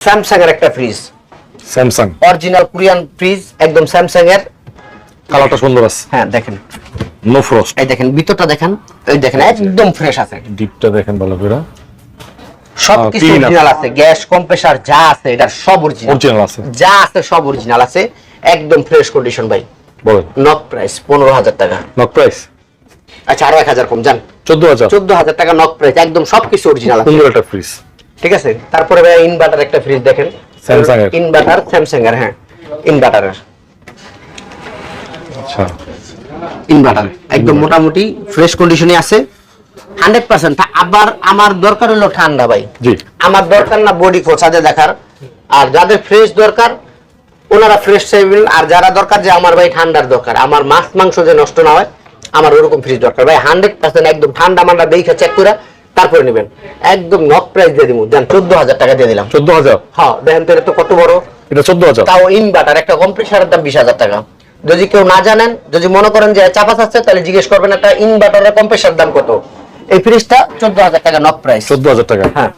Samsung এর একটা fridge Samsung original Korean fridge একদম স্যামসাং এর কালারটা সুন্দর আছে। হ্যাঁ দেখেন। নো ফ্রস্ট এই দেখেন ভিতরটা দেখেন এই দেখেন একদম ফ্রেশ আছে। ডিপটা দেখেন ভালো করে। সব আহ, কিছু clean আছে। অরিজিনাল আছে গ্যাস কম্প্রেসার যা আছে এটা সব অরিজিনাল অরিজিনাল আছে। যা আছে সব অরিজিনাল আছে। একদম ফ্রেশ কন্ডিশন ভাই। বলেন। নক প্রাইস পনেরো হাজার টাকা। নক প্রাইস আচ্ছা আরও এক হাজার কম যান। চোদ্দ হাজার। চোদ্দ হাজার টাকা নক প্রাইস একদম সবকিছু অরিজিনাল আছে। সুন্দর একটা ফ্রিজ ঠিক আছে? তারপরে ভাই ইনভার্টার একটা ফ্রিজ দেখেন। Samsung এর। ইনভার্টার স্যামসাং এর হ্যাঁ। ইনভার্টারের আচ্ছা। ইনভার্টার একদম মোটামুটি ফ্রেশ কন্ডিশনে আছে। হান্ড্রেড পার্সেন্ট আবার আমার দরকার হলো ঠান্ডা ভাই। জি। আমার দরকার না বডি খোঁচাতে দেখার। আর যাদের ফ্রেশ দরকার ওনারা ফ্রেশ চাইবেন আর যারা দরকার যে আমার ভাই ঠান্ডার দরকার। আমার মাছ মাংস যে নষ্ট না হয় আমার ওরকম ফ্রিজ দরকার। ভাই হান্ড্রেড পার্সেন্ট একদম ঠান্ডা মান্ডা দেখে চেক করে তারপরে নেবেন। একদম নক প্রাইস দিয়ে দিব। দেন চোদ্দ হাজার টাকা দিয়ে দিলাম। চোদ্দ হাজার হ্যাঁ দেখেন তো এটা তো কত বড়? এটা চোদ্দ হাজার তাও ইনভার্টার একটা কম্প্রেসারের দাম বিশ হাজার টাকা। যদি কেউ না জানেন যদি মনে করেন যে চাপাস আছে তাহলে জিজ্ঞেস করবেন একটা ইনভার্টারের কম্প্রেসার দাম কত? এই ফ্রিজটা চোদ্দ হাজার টাকা নক প্রাইস চোদ্দ হাজার টাকা। হ্যাঁ।